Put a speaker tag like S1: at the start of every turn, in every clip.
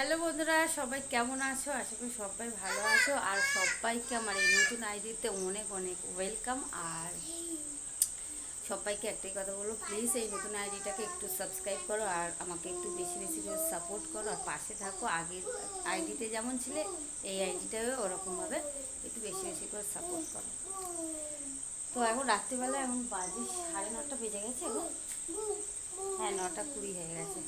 S1: Hello বন্ধুরা, সবাই কেমন আছো? আশা করি সবাই ভালো আছো। আর সবাইকে আমার এই নতুন আইডিতে অনেক অনেক ওয়েলকাম। আর সবাইকে একটাই কথা বলব প্লিজ এই নতুন আইডিটাকে একটু সাবস্ক্রাইব করো আর আমাকে একটু বেশি বেশি করে সাপোর্ট করো। আর পাশে থাকো, আগের আইডিতে যেমন ছিলে, এই আইডিটাও ওরকমভাবে একটু বেশি বেশি করে সাপোর্ট করো। তো এখন রাত্রিবেলা এখন বাজে সাড়ে নটা বেজে গেছে এখন হ্যাঁ নটা কুড়ি হয়ে গেছে।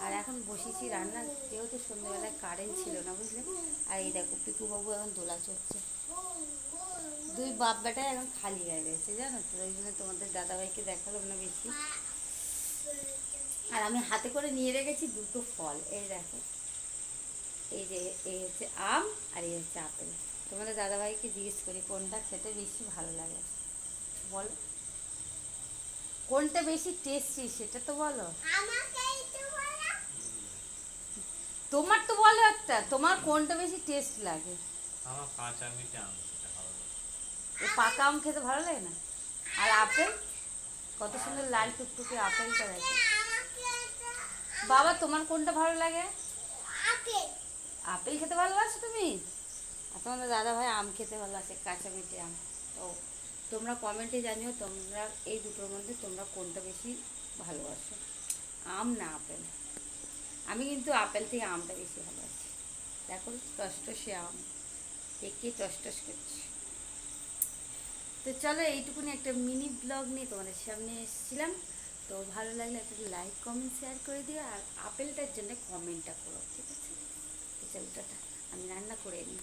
S1: আর এখন বসেছি রান্না যেহেতু সন্ধ্যেবেলায় কারেন্ট ছিল না, বুঝলে? আর এই দেখো, পিকুবাবু এখন দোলা চড়ছে। দুই বাপ বেটাই এখন খালি হয়ে গেছে, জানো তো? ওই জন্য তোমাদের দাদাভাইকে দেখালাম না বেশি। আর আমি হাতে করে নিয়ে রেখেছি দুটো ফল। এই দেখো। এই যে, এই হচ্ছে আম আর এই হচ্ছে আপেল। তোমাদের দাদাভাইকে জিজ্ঞেস করি, কোনটা খেতে বেশি ভালো লাগে? বলো। কোনটা বেশি টেস্টি সেটা তো বলো। তোমার তো বলো একটা তোমার কোনটা বেশি টেস্ট লাগে?
S2: আমার কাঁচা মিঠে আম খেতে ভালো লাগে।
S1: ও পাকা আম খেতে ভালো লাগে না? আর আপেল? কত সুন্দর লাল টুকটুকে আপেলটা দেখে। বাবা তোমার কোনটা ভালো লাগে? আপেল খেতে ভালোবাসো তুমি? আর তোমাদের দাদা ভাই আম খেতে ভালোবাসে কাঁচা মিঠে আম। তো তোমরা কমেন্টে জানিও তোমরা এই দুটোর মধ্যে তোমরা কোনটা বেশি ভালোবাসো। আম না আপেল। আমি কিন্তু আপেল থেকে আমটা বেশি ভালোবাসি। দেখো টসটসে আম। দেখে টসটস করছি। তো চলো এইটুকুনি একটা মিনি ব্লগ নিয়ে তোমাদের সামনে এসেছিলাম। তো ভালো লাগলে একটা লাইক কমেন্ট শেয়ার করে দিও আর আপেলটার জন্য কমেন্টটা করো, ঠিক আছে? আমি রান্না করে নিই।